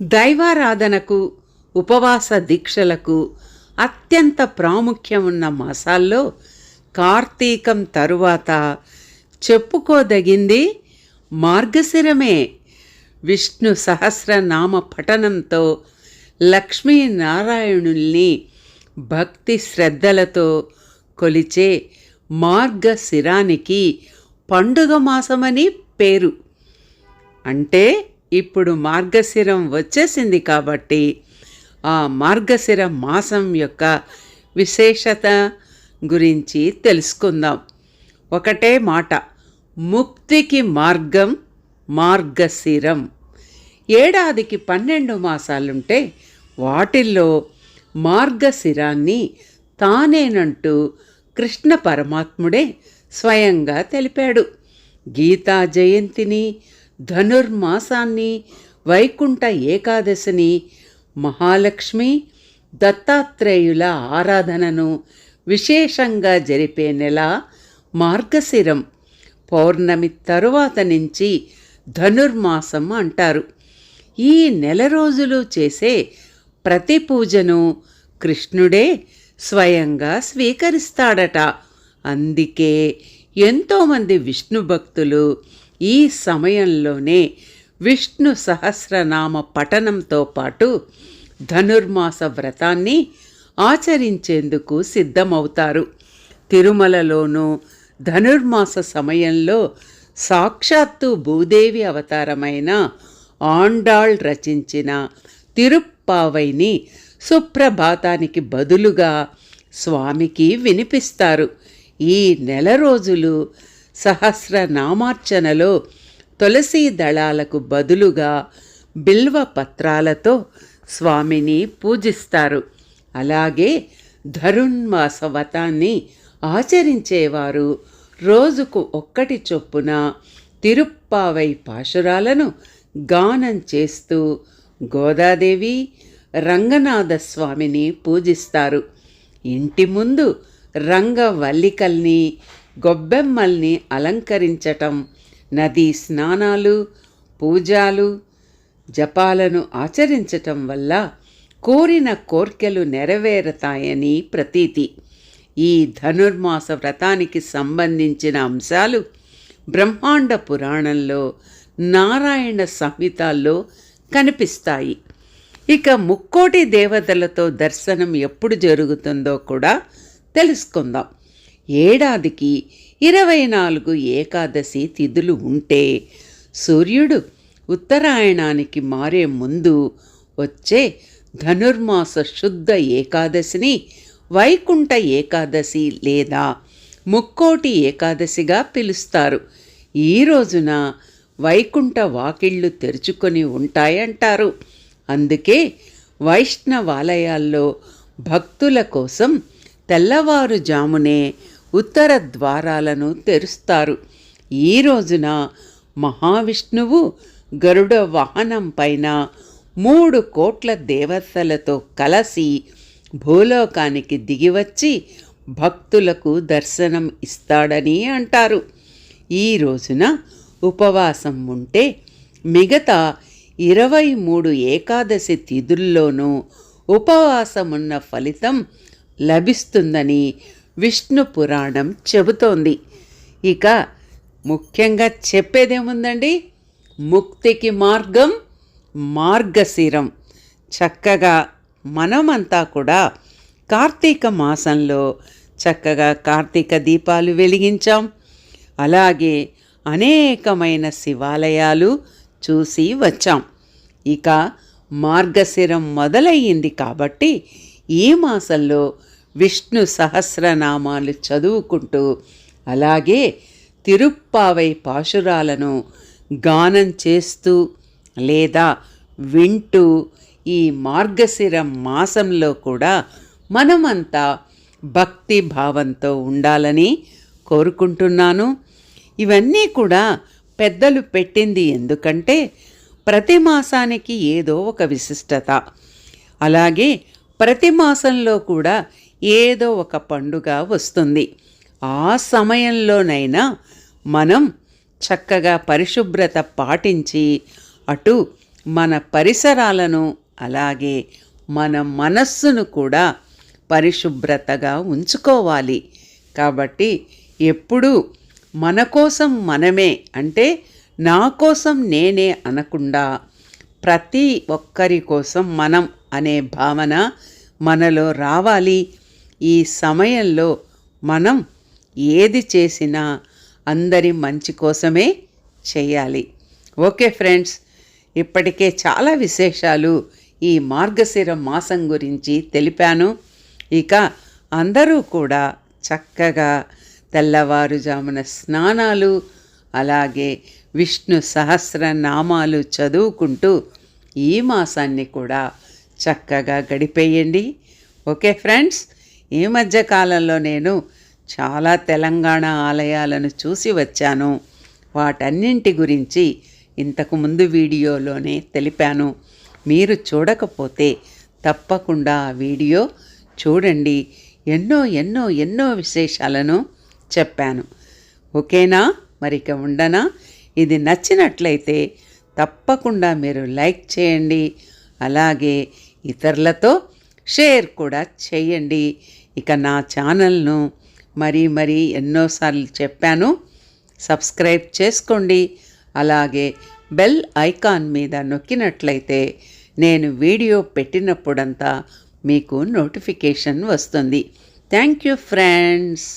దైవారాధనకు ఉపవాస దీక్షలకు అత్యంత ప్రాముఖ్యం ఉన్న మాసాల్లో కార్తీకం తరువాత చెప్పుకోదగింది మార్గశిరమే. విష్ణు సహస్రనామ పఠనంతో లక్ష్మీనారాయణుల్ని భక్తి శ్రద్ధలతో కొలిచే మార్గశిరానికి పండుగ మాసమని పేరు. అంటే ఇప్పుడు మార్గశిరం వచ్చేసింది కాబట్టి ఆ మార్గశిర మాసం యొక్క విశేషత గురించి తెలుసుకుందాం. ఒకటే మాట ముక్తికి మార్గం మార్గశిరం. ఏడాదికి పన్నెండు మాసాలుంటే వాటిల్లో మార్గశిరాన్ని తానేనంటూ కృష్ణ పరమాత్ముడే స్వయంగా తెలిపాడు. గీతా జయంతిని ధనుర్మాసాన్ని వైకుంఠ ఏకాదశిని మహాలక్ష్మి దత్తాత్రేయుల ఆరాధనను విశేషంగా జరిపే నెల మార్గశిరం. పౌర్ణమి తరువాత నుంచి ధనుర్మాసం అంటారు. ఈ నెల రోజులు చేసే ప్రతి పూజను కృష్ణుడే స్వయంగా స్వీకరిస్తాడట. అందుకే ఎంతోమంది విష్ణు భక్తులు ఈ సమయంలోనే విష్ణు సహస్రనామ పఠనంతో పాటు ధనుర్మాస వ్రతాన్ని ఆచరించేందుకు సిద్ధమవుతారు. తిరుమలలోనూ ధనుర్మాస సమయంలో సాక్షాత్తు భూదేవి అవతారమైన ఆండాళ్ రచించిన తిరుప్పావైని సుప్రభాతానికి బదులుగా స్వామికి వినిపిస్తారు. ఈ నెల రోజులు సహస్రనామార్చనలో తులసీ దళాలకు బదులుగా బిల్వ పత్రాలతో స్వామిని పూజిస్తారు. అలాగే ధరుణ్మాస వ్రతాన్ని ఆచరించేవారు రోజుకు ఒక్కటి చొప్పున తిరుప్పావై పాశురాలను గానం చేస్తూ గోదాదేవి రంగనాథ స్వామిని పూజిస్తారు. ఇంటి ముందు రంగవల్లికల్ని గొబ్బెమ్మల్ని అలంకరించటం నదీ స్నానాలు పూజాలు జపాలను ఆచరించటం వల్ల కోరిన కోర్కెలు నెరవేరతాయని ప్రతీతి. ఈ ధనుర్మాస వ్రతానికి సంబంధించిన అంశాలు బ్రహ్మాండ పురాణంలో నారాయణ సంహితాల్లో కనిపిస్తాయి. ఇక ముక్కోటి దేవతలతో దర్శనం ఎప్పుడు జరుగుతుందో కూడా తెలుసుకుందాం. ఏడాదికి ఇరవై నాలుగు ఏకాదశి తిథులు ఉంటే సూర్యుడు ఉత్తరాయణానికి మారే ముందు వచ్చే ధనుర్మాస శుద్ధ ఏకాదశిని వైకుంఠ ఏకాదశి లేదా ముక్కోటి ఏకాదశిగా పిలుస్తారు. ఈ రోజున వైకుంఠ వాకిళ్ళు తెరుచుకొని ఉంటాయంటారు. అందుకే వైష్ణవాలయాల్లో భక్తుల కోసం తెల్లవారుజామునే ఉత్తర ద్వారాలను తెరుస్తారు. ఈ రోజున మహావిష్ణువు గరుడ వాహనం పైన మూడు కోట్ల దేవతలతో కలిసి భూలోకానికి దిగివచ్చి భక్తులకు దర్శనం ఇస్తాడని అంటారు. ఈ రోజున ఉపవాసం ఉంటే మిగతా ఇరవై మూడు ఏకాదశి తిథుల్లోనూ ఉపవాసమున్న ఫలితం లభిస్తుందని విష్ణు పురాణం చెబుతోంది. ఇక ముఖ్యంగా చెప్పేదేముందండి? ముక్తికి మార్గం మార్గశిరం. చక్కగా మనమంతా కూడా కార్తీక మాసంలో చక్కగా కార్తీక దీపాలు వెలిగించాం. అలాగే అనేకమైన శివాలయాలు చూసి వచ్చాం. ఇక మార్గశిరం మొదలయ్యింది కాబట్టి ఈ మాసంలో విష్ణు సహస్రనామాలు చదువుకుంటూ అలాగే తిరుప్పావై పాశురాలను గానం చేస్తూ లేదా వింటూ ఈ మార్గశిర మాసంలో కూడా మనమంతా భక్తి భావంతో ఉండాలని కోరుకుంటున్నాను. ఇవన్నీ కూడా పెద్దలు పెట్టింది ఎందుకంటే ప్రతి మాసానికి ఏదో ఒక విశిష్టత. అలాగే ప్రతి మాసంలో కూడా ఏదో ఒక పండుగ వస్తుంది. ఆ సమయంలోనైనా మనం చక్కగా పరిశుభ్రత పాటించి అటు మన పరిసరాలను అలాగే మన మనస్సును కూడా పరిశుభ్రతగా ఉంచుకోవాలి. కాబట్టి ఎప్పుడూ మన కోసం మనమే అంటే నా కోసం నేనే అనకుండా ప్రతి ఒక్కరి కోసం మనం అనే భావన మనలో రావాలి. ఈ సమయంలో మనం ఏది చేసినా అందరి మంచి కోసమే చేయాలి. ఓకే ఫ్రెండ్స్ ఇప్పటికే చాలా విశేషాలు ఈ మార్గశిర మాసం గురించి తెలిపాను. ఇక అందరూ కూడా చక్కగా తెల్లవారుజామున స్నానాలు అలాగే విష్ణు సహస్రనామాలు చదువుకుంటూ ఈ మాసాన్ని కూడా చక్కగా గడిపేయండి. ఓకే ఫ్రెండ్స్ ఈ మధ్య కాలంలో నేను చాలా తెలంగాణ ఆలయాలను చూసి వచ్చాను. వాటన్నింటి గురించి ఇంతకు ముందు వీడియోలోనే తెలిపాను. మీరు చూడకపోతే తప్పకుండా ఆ వీడియో చూడండి. ఎన్నో ఎన్నో ఎన్నో విశేషాలను చెప్పాను. ఓకేనా? మరిక ఉండనా? ఇది నచ్చినట్లయితే తప్పకుండా మీరు లైక్ చేయండి. అలాగే ఇతరులతో షేర్ కూడా చేయండి. ఇక నా ఛానల్ను మరీ మరీ ఎన్నోసార్లు చెప్పాను. సబ్స్క్రైబ్ చేసుకోండి. అలాగే బెల్ ఐకాన్ మీద నొక్కినట్లయితే నేను వీడియో పెట్టినప్పుడంతా మీకు నోటిఫికేషన్ వస్తుంది. Thank you friends.